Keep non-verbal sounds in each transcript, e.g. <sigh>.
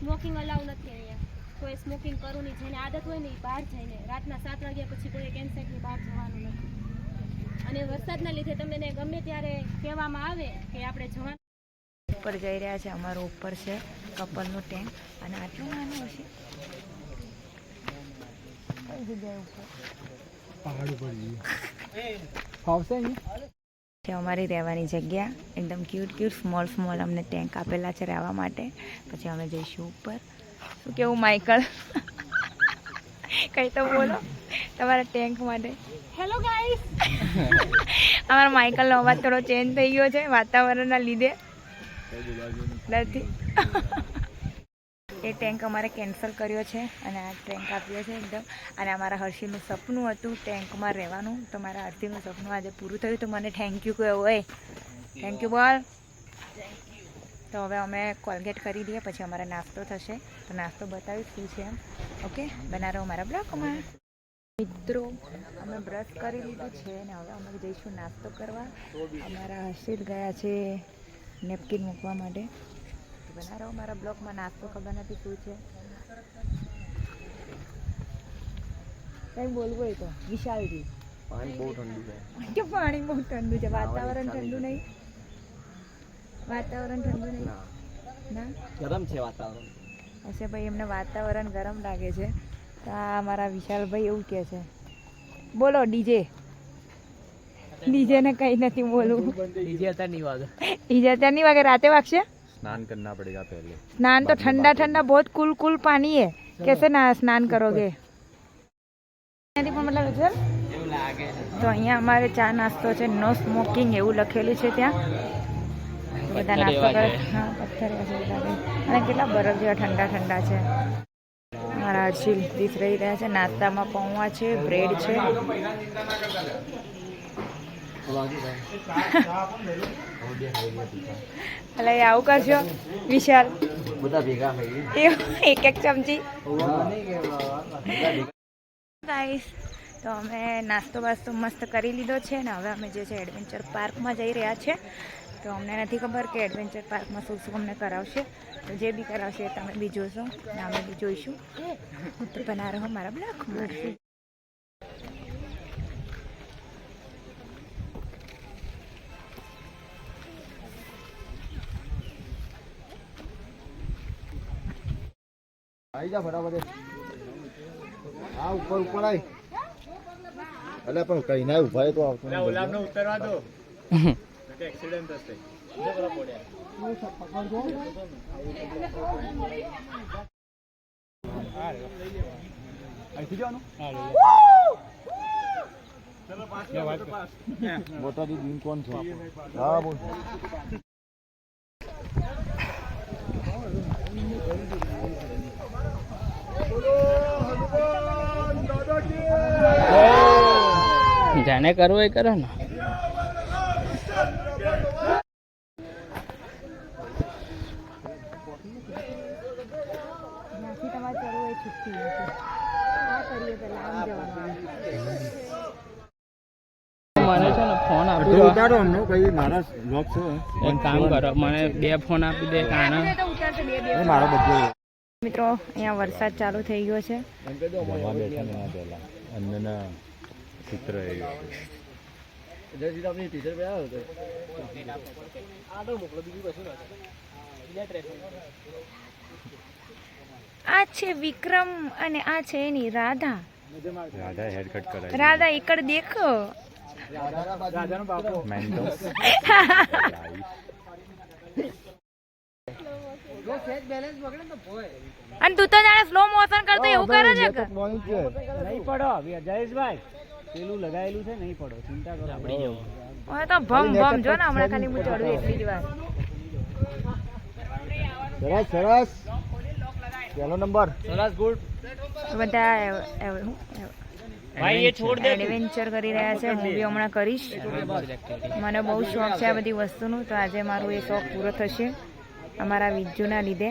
Smoking અલાઉ નથી અહીંયા. કોઈ સ્મોકિંગ કરવું નહીં જેને આદત હોય ને એ બહાર જઈને રાતના સાત વાગ્યા પછી કોઈ કેન્સેટની બહાર જવાનું નથી. અને વરસાદના લીધે તમને ગમે ત્યારે કહેવામાં આવે કે આપણે જવાનું ઉપર જઈ રહ્યા છે અમારો ઉપર છે કપલનું ટેન્ક અને આટલું નાનું હશે. કઈ જગ્યાએ ઉપર? છે અમારી રહેવાની જગ્યા. એકદમ ક્યુટ ક્યુટ સ્મોલ સ્મોલ અમને ટેન્ક આપેલા છે રહેવા માટે. પછી અમે જઈશું ઉપર. શું કેવું માઇકલ <laughs> કંઈ તો બોલો. તમારા ટેન્ક માટે. હેલો ગાઈસ <laughs> અમારા માઇકલનો અવાજ થોડો ચેન્જ થઈ ગયો છે વાતાવરણના લીધે. નથી. એ ટેન્ક અમારે કેન્સલ કર્યો છે અને આ ટેન્ક આપ્યો છે એકદમ. અને અમારા હર્ષીનું સપનું હતું ટેન્કમાં રહેવાનું. તો મારા હર્ષીનું સપનું આજે પૂરું થયું. તો મને થેન્ક યુ કહ્યું. હોય થેન્ક યુ બોલ. તો હવે અમે કોલગેટ કરી દઈએ. પછી અમારે નાસ્તો થશે. તો નાસ્તો બતાવીશ શું છે એમ. ઓકે? બના રહો મારા બ્લોકમાં. મિત્રો, અમે બ્રશ કરી લીધું છે અને હવે અમે જઈશું નાસ્તો કરવા. અમારા હર્ષિત ગયા છે નેપકિન મૂકવા માટે. બના રહો મારા બ્લોગમાં નાસ્તો ખબર નથી શું છે. કંઈ બોલવું હોય તો વિશાલજી. પાણી બહુ ઠંડુ છે. પાણી બહુ ઠંડુ છે વાતાવરણ ઠંડુ નહીં? વાતાવરણ ઠંડુ નહીં? ના. ગરમ છે વાતાવરણ. હશે ભાઈ એમને વાતાવરણ ગરમ લાગે છે. તો આ મારા વિશાલભાઈ એવું કહે છે. બોલો ડીજે. ડીજે ને કઈ નથી બોલવું. ડીજે અત્યારે નહીં વાગે ડીજે અત્યારે નહીં વાગે રાતે વાગશે? स्नान करना पड़ेगा पहले स्नान तो ठंडा ठंडा बहुत कूल कूल पानी है कैसे ना स्नान करोगे ત્યાંથી પણ મતલબ સર એવું લાગે તો અહીંયા અમારે ચા નાસ્તો છે નો સ્મોકિંગ એવું લખેલું છે ત્યાં તો બધા નાસ્તો કરે હા પથ્થર એવા છે બધા કંઈ. અને કેટલા બરફ જેવા ઠંડા ઠંડા છે મારા હર્ષિલ દીસ રહી રહ્યા છે નાસ્તામાં પૌવા છે બ્રેડ છે એટલે આવું કરશો વિશાલ. બધા ભેગા થઈ એક એક ચમચી. ગાઈસ તો અમે નાસ્તો બાસ્તો મસ્ત કરી લીધો છે ને હવે અમે જે છે એડવેન્ચર પાર્કમાં જઈ રહ્યા છે. તો અમને નથી ખબર કે એડવેન્ચર પાર્કમાં શું શું અમને કરાવશે. તો જે બી કરાવશે તમે બી જોશો ને અમે બી જોઈશું. તો બના રહો મારા બ્લોગમાં. આવી જા ફટાફટ હા ઉપર ઉપર આવી અલે પણ કઈ ના ઊભા તો આવતો નહીં. ઉતરવા દો. મોટા દીદી કોણ છો? હા બોલ. જાને કરવો એ કરો ને. મને છે ને ફોન આપી દો. ઉતારો હમણાં કઈ મારા બ્લોગ છે? એક કામ કરો મને બે ફોન આપી દે કાને. મારો બધો. મિત્રો અહીંયા વરસાદ ચાલુ થઈ ગયો છે. એ આ છે વિક્રમ અને આ છે એની રાધા. રાધા હેર કટ કરાવી. રાધા એકડ દેખો. મેન્ટો અને તું તો જાણે સ્લો મોશન કરતો એવું કરે છે નહીં પડો જયેશભાઈ. પેલું લગાયેલું છે નહીં પડો ચિંતા કરો. આપડી જવું. હવે તો ભમ ભમ જો ને હમણાં ખાલી હું ચડું એટલી જ વાર સરસ સરસ. પહેલો નંબર. સરસ ગુડ. બધા ભાઈ એ છોડ દે. એડવેન્ચર કરી રહ્યા છે હું બી હમણાં કરીશ. મને બહુ શોખ છે આ બધી વસ્તુનું તો આજે મારું એ શોખ પૂરો થશે અમારા વિજ્જુના લીધે.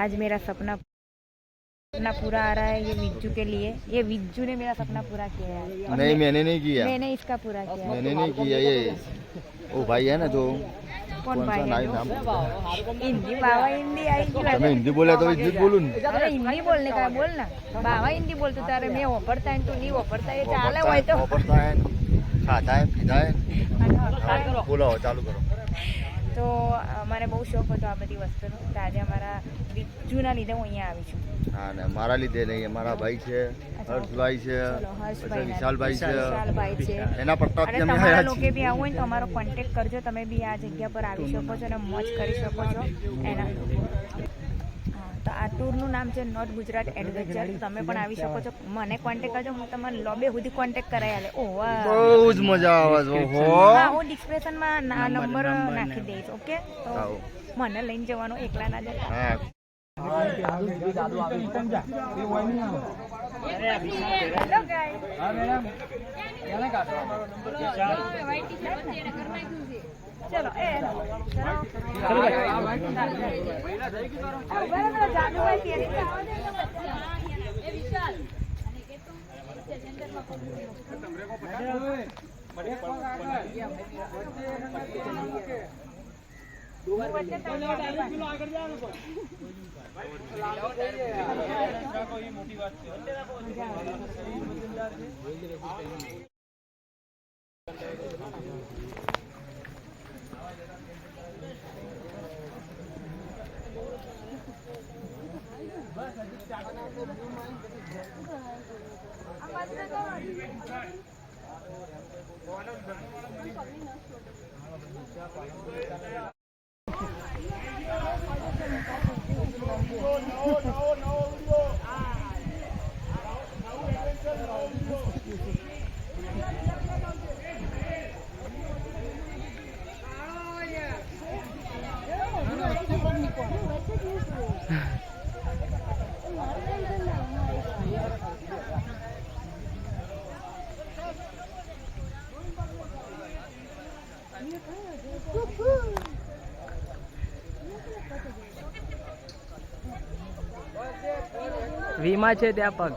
આજ મેરા સપના सपना पूरा आ रहा है ये विज्जू के लिए ये विज्जू ने मेरा सपना पूरा किया है और नहीं मैंने नहीं किया मैंने इसका पूरा किया है मैंने नहीं किया ये वो भाई है ना जो કોણ કોણ ભાઈ નાઈ નામ હિન્દી બાવા હિન્દી આવી ગયું તમે હિન્દી બોલ્યા તો હિન્દી જ બોલું ને અરે હિન્દી બોલ ને કાંઈ બોલ ને બાવા હિન્દી બોલતું તારે મેં વાપરતા ને તું નહીં વાપરતા એ ચાલે હોય તો વાપરતા હે, ખાતા હે, પીધા હે. અને બોલો હવે ચાલુ કરો તો મને બહુ શોખ હતો આ બધી વસ્તુનો. તો આજે અમારા બીજુના લીધે હું અહીંયા આવી છું. હા ને મારા લીધે નહીં મારા ભાઈ છે હર્ષભાઈ છે પછી વિશાલભાઈ છે. વિશાલભાઈ છે. એના પ્રતાપથી અને તમારા લોકો બી આવું હોય ને તો અમારો કોન્ટેક્ટ કરજો તમે બી આ જગ્યા પર આવી શકો છો અને મોજ કરી શકો છો. એના ટૂરનું નામ છે નોર્થ ગુજરાત એડવેન્ચર. તમે પણ આવી શકો છો. મને કોન્ટેક્ટ કરજો હું તમને લોબે સુધી કોન્ટેક્ટ કરાવી આલે. ઓ વાહ. બહુ જ મજા આવે છે ઓહો. હા હું ડિસ્ક્રિપ્શનમાં ના નંબર નાખી દઈશ ઓકે? તો મને લઈને જવાનું એકલા ના જતા. હા. હેલો ગાઈસ ચલો એ ચલો એ જાદુભાઈ મોટી વાત દે ને વીમા છે ત્યાં પગ.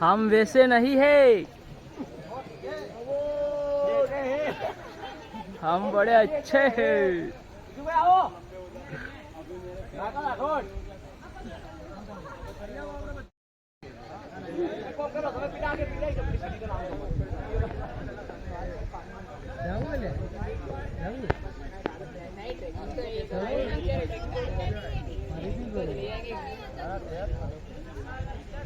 हम वैसे नहीं है हम बड़े अच्छे हैं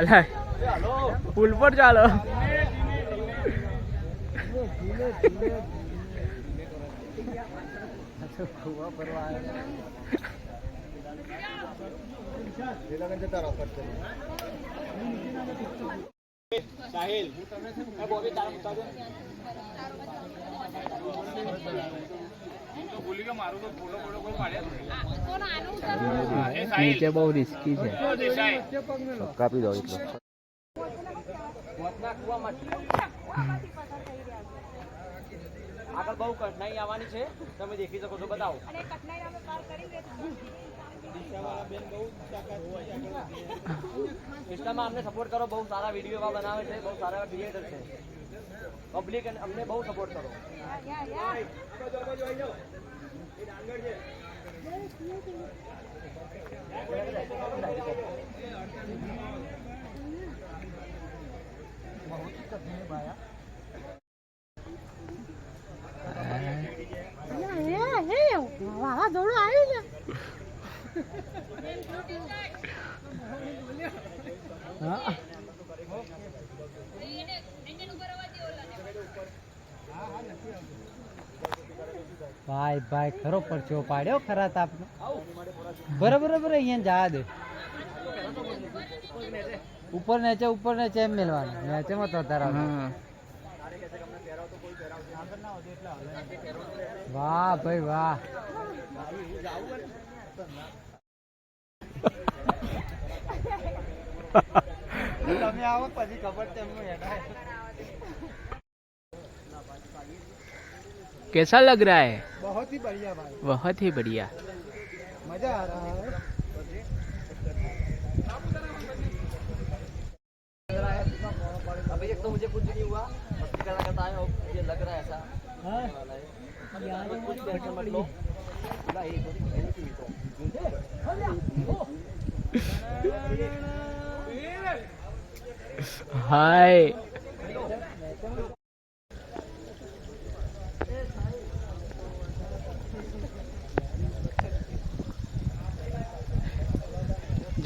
અલા પુલ પર ચાલો એ લગન જતા રહો કટ કરી. નીચે બહુ રિસ્કી છે. કાપી દો એટલો. આગળ બહુ કઠિનાઈ આવવાની છે. તમે દેખી શકો છો બતાવો. ઇન્સ્ટામાં અમને સપોર્ટ કરો બહુ સારા વીડિયો એવા બનાવે છે બહુ સારા ક્રિએટર છે. પબ્લિક અમને બહુ સપોર્ટ કરો. વાવાઝોડું આવ્યું ને હા હા. નથી આવતું ભાઈ ભાઈ ખરો પરચો પાડ્યો ખરા તાપનો. બરાબર બરાબર અહીંયા જા દે. ઉપર નીચે ઉપર નીચે એમ મેલવાનું. નીચેમાં તો તારા વાહ ભાઈ વાહ. તમે આવો પછી ખબર તેમનું कैसा लग रहा है? बहुत ही बढ़िया भाई। बहुत ही बढ़िया। मज़ा आ रहा है। अभी एक तो मुझे कुछ नहीं हुआ। मस्ती करना करता है और लग रहा है ऐसा। <laughs>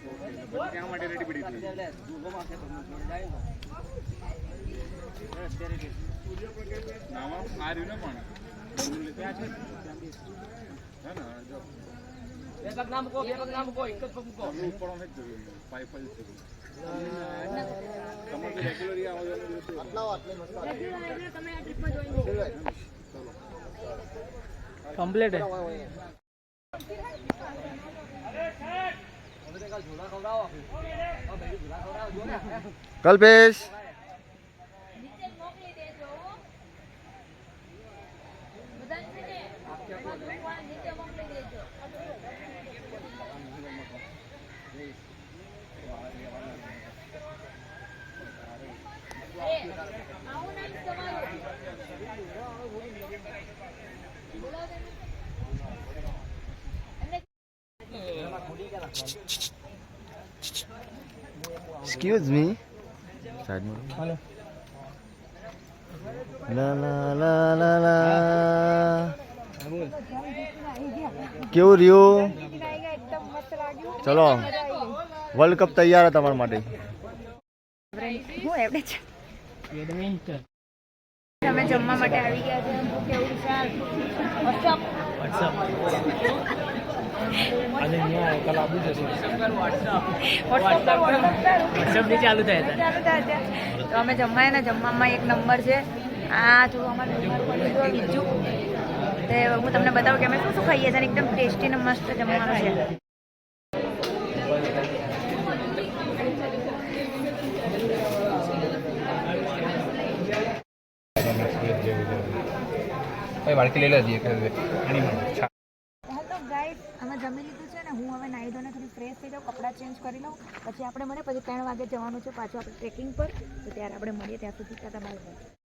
ત્યાં માટે રેડી પડી હતી. નામાં માર્યું ને પણ. હે ને જો. બે પગ કમ્પ્લીટ એ, આવું નથી તમારું બોલાવો તમે. એમને એક્સક્યુઝ મી સાઈડમાં લા લા લા લા લા કેવું રહ્યું? ચલો. વર્લ્ડ કપ તૈયાર છે તમારા માટે. તમે જમવા માટે આવી ગયા છે. કેવું ચાલ વોટ્સઅપ વોટ્સઅપની ચાલુ થાય ચાલુ થાય છે. તો અમે જમવાય ને જમવામાં એક નંબર છે. આ જો અમારે બીજું. તે હું તમને બતાવું કે અમે શું શું ખાઈએ છીએ એકદમ ટેસ્ટી ને મસ્ત જમવાનું છે. હેલો ગાઈસ અમે જમી લીધું છે ને હું હવે નાહી થઈ જાઉં કપડાં ચેન્જ કરી લઉં પછી આપણે મળીએ પછી ત્રણ વાગે જવાનું છે પાછું આપણે ટ્રેકિંગ પર. તો ત્યારે આપણે મળીએ ત્યાં સુધી, ટાટા બાય